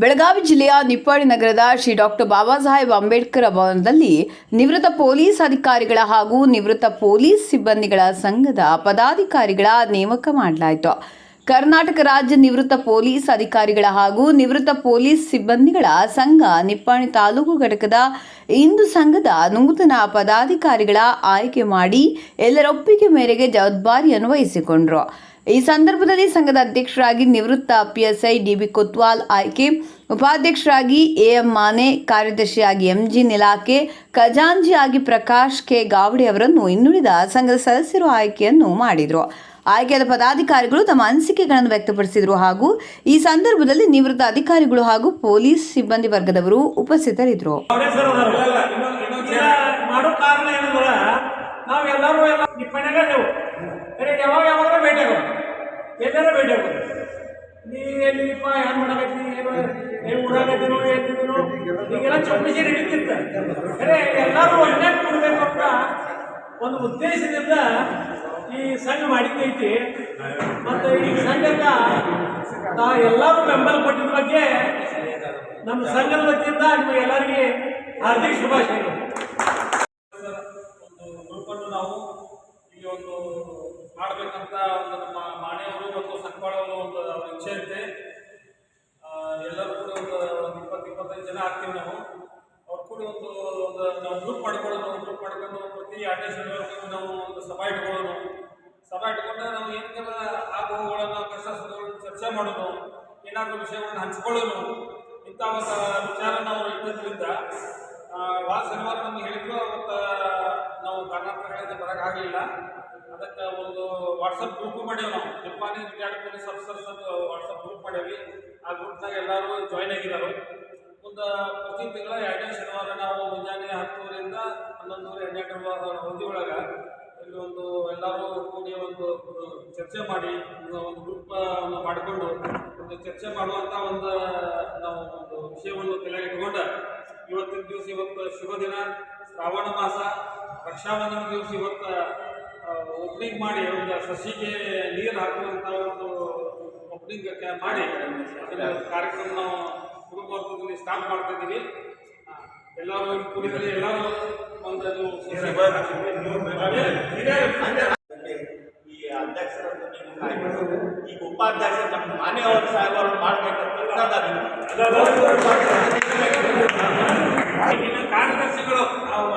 ಬೆಳಗಾವಿ ಜಿಲ್ಲೆಯ ನಿಪ್ಪಾಣಿ ನಗರದ ಶ್ರೀ ಡಾಕ್ಟರ್ ಬಾಬಾ ಸಾಹೇಬ್ ಅಂಬೇಡ್ಕರ್ ಭವನದಲ್ಲಿ ನಿವೃತ್ತ ಪೊಲೀಸ್ ಅಧಿಕಾರಿಗಳ ಹಾಗೂ ನಿವೃತ್ತ ಪೊಲೀಸ್ ಸಿಬ್ಬಂದಿಗಳ ಸಂಘದ ಪದಾಧಿಕಾರಿಗಳ ನೇಮಕ ಮಾಡಲಾಯಿತು. ಕರ್ನಾಟಕ ರಾಜ್ಯ ನಿವೃತ್ತ ಪೊಲೀಸ್ ಅಧಿಕಾರಿಗಳ ಹಾಗೂ ನಿವೃತ್ತ ಪೊಲೀಸ್ ಸಿಬ್ಬಂದಿಗಳ ಸಂಘ ನಿಪ್ಪಾಣಿ ತಾಲೂಕು ಘಟಕದ ಇಂದು ಸಂಘದ ನೂತನ ಪದಾಧಿಕಾರಿಗಳ ಆಯ್ಕೆ ಮಾಡಿ ಎಲ್ಲರ ಒಪ್ಪಿಗೆ ಮೇರೆಗೆ ಜವಾಬ್ದಾರಿಯನ್ನು ವಹಿಸಿಕೊಂಡರು ಈ ಸಂದರ್ಭದಲ್ಲಿ ಸಂಘದ ಅಧ್ಯಕ್ಷರಾಗಿ ನಿವೃತ್ತ ಪಿಎಸ್ಐ ಡಿಬಿ ಕೊತ್ವಾಲ್ ಆಯ್ಕೆ, ಉಪಾಧ್ಯಕ್ಷರಾಗಿ ಎಎಂ ಮಾನೆ, ಕಾರ್ಯದರ್ಶಿಯಾಗಿ ಎಂಜಿ ನಿಲಾಕೆ ಖಜಾಂಜಿಯಾಗಿ ಪ್ರಕಾಶ್ ಕೆ. ಗಾವಡೆ ಅವರನ್ನು ಇನ್ನುಳಿದ ಸಂಘದ ಸದಸ್ಯರು ಆಯ್ಕೆಯನ್ನು ಮಾಡಿದರು. ಆಯ್ಕೆಯಾದ ಪದಾಧಿಕಾರಿಗಳು ತಮ್ಮ ಅನಿಸಿಕೆಗಳನ್ನು ವ್ಯಕ್ತಪಡಿಸಿದರು ಹಾಗೂ ಈ ಸಂದರ್ಭದಲ್ಲಿ ನಿವೃತ್ತ ಅಧಿಕಾರಿಗಳು ಹಾಗೂ ಪೊಲೀಸ್ ಸಿಬ್ಬಂದಿ ವರ್ಗದವರು ಉಪಸ್ಥಿತರಿದ್ದರು. ಒಂದು ಉದ್ದೇಶದಿಂದ ಈ ಸಂಘ ಮಾಡಿದ್ದೈತಿ. ಮತ್ತು ಈ ಸಂಘಕ್ಕ ನಾ ಎಲ್ಲರೂ ಬೆಂಬಲ ಕೊಟ್ಟಿದ್ದ ಬಗ್ಗೆ ನಮ್ಮ ಸಂಘದ ವತಿಯಿಂದ ನಿಮಗೆ ಎಲ್ಲರಿಗೆ ಹಾರ್ದಿಕ ಶುಭಾಶಯಗಳು. ಒಂದು ಗುಂಪನ್ನು ನಾವು ಇಲ್ಲಿ ಒಂದು ಮಾಡಬೇಕಂತ ಒಂದು ನಮ್ಮ ಮಾಣಿಯವರು ಮತ್ತು ಸಂಕವಾಳವರು ಒಂದು ಇಚ್ಛೆ ಆ, ಎಲ್ಲರೂ ಕೂಡ ಒಂದು ಇಪ್ಪತ್ತು ಇಪ್ಪತ್ತೈದು ಜನ ಆಗ್ತೀವಿ ನಾವು. ಎರಡನೇ ಶನಿವಾರಕ್ಕೂ ನಾವು ಒಂದು ಸಭಾ ಇಟ್ಕೊಳ್ಳೋದು ಸಭಾ ಇಟ್ಕೊಂಡ್ರೆ ನಾವು ಏನಕ್ಕೆಲ್ಲ ಆಗುವುಗಳನ್ನು ಕಷ್ಟ ಸುಖಗಳನ್ನು ಚರ್ಚೆ ಮಾಡೋದು ಏನಾದರೂ ವಿಷಯಗಳನ್ನು ಹಂಚ್ಕೊಳ್ಳೋದು ಇಂಥ ಒಂದು ವಿಚಾರ ನಾವು ಇಟ್ಟಿದ್ದರಿಂದ ವಾರ ಶನಿವಾರ ನಮ್ಗೆ ಹೇಳಿದ್ರು ಅವತ್ತು ನಾವು ಕರ್ನಾಟಕಗಳಿಂದ ಬರೋಕ್ಕಾಗಲಿಲ್ಲ ಅದಕ್ಕೆ ಒಂದು ವಾಟ್ಸಪ್ ಗ್ರೂಪ್ ಮಾಡೇವಿ ನಾವು ಜಪಾನಿ ರಿಟೈರ್ಡ್ ಪೊಲೀಸ್ ಆಫೀಸರ್ಸ್ ಅಂತ ವಾಟ್ಸಪ್ ಗ್ರೂಪ್ ಮಾಡೇವಿ ಆ ಗ್ರೂಪ್ನಾಗ ಎಲ್ಲರೂ ಜಾಯ್ನ್ ಆಗಿದ್ದಾರೆ ಒಂದು ಪ್ರತಿ ತಿಂಗಳ ಎರಡನೇ ಶನಿವಾರ ನಾವು ಮುಂಜಾನೆ ಹತ್ತುವರೆಯಿಂದ ಹನ್ನೊಂದುವರೆ ಹನ್ನೆರಡು ಅವಧಿ ಒಳಗೆ ಇಲ್ಲಿ ಒಂದು ಎಲ್ಲರೂ ಕೂಡಿ ಒಂದು ಚರ್ಚೆ ಮಾಡಿ, ಒಂದು ಗ್ರೂಪ್ ಮಾಡಿಕೊಂಡು ಒಂದು ಚರ್ಚೆ ಮಾಡುವಂಥ ಒಂದು, ನಾವು ಒಂದು ವಿಷಯವನ್ನು ತಲೆಗೆ ಇವತ್ತಿನ ದಿವಸ ಇವತ್ತು ಶುಭ ದಿನ, ಶ್ರಾವಣ ಮಾಸ. ರಕ್ಷಾಬಂಧನ ದಿವಸ ಇವತ್ತು ಓಪನಿಂಗ್ ಮಾಡಿ ಒಂದು ಸಸಿಗೆ ನೀರು ಹಾಕುವಂಥ ಒಂದು ಓಪನಿಂಗ್ ಮಾಡಿ ಕಾರ್ಯಕ್ರಮ ನಾವು ಕುಟುಂಬದಲ್ಲಿ ಸ್ಟಾರ್ಟ್ ಮಾಡ್ತಾ ಇದ್ದೀವಿ. ಎಲ್ಲರೂ ಕುಡಿದಲ್ಲಿ ಎಲ್ಲರೂ ಒಂದು ಅದು ಸಸಿ ಈ ಅಧ್ಯಕ್ಷರನ್ನು ನೀವು ಕಾಯ್ಬೇಕು. ಈಗ ಉಪಾಧ್ಯಕ್ಷರು ನಮ್ಮ ಮಾನ್ಯವರು ಸಾಹೇಬರು ಮಾಡ್ಬೇಕಂತ ಇನ್ನು ಕಾರ್ಯದರ್ಶಿಗಳು ನಾವು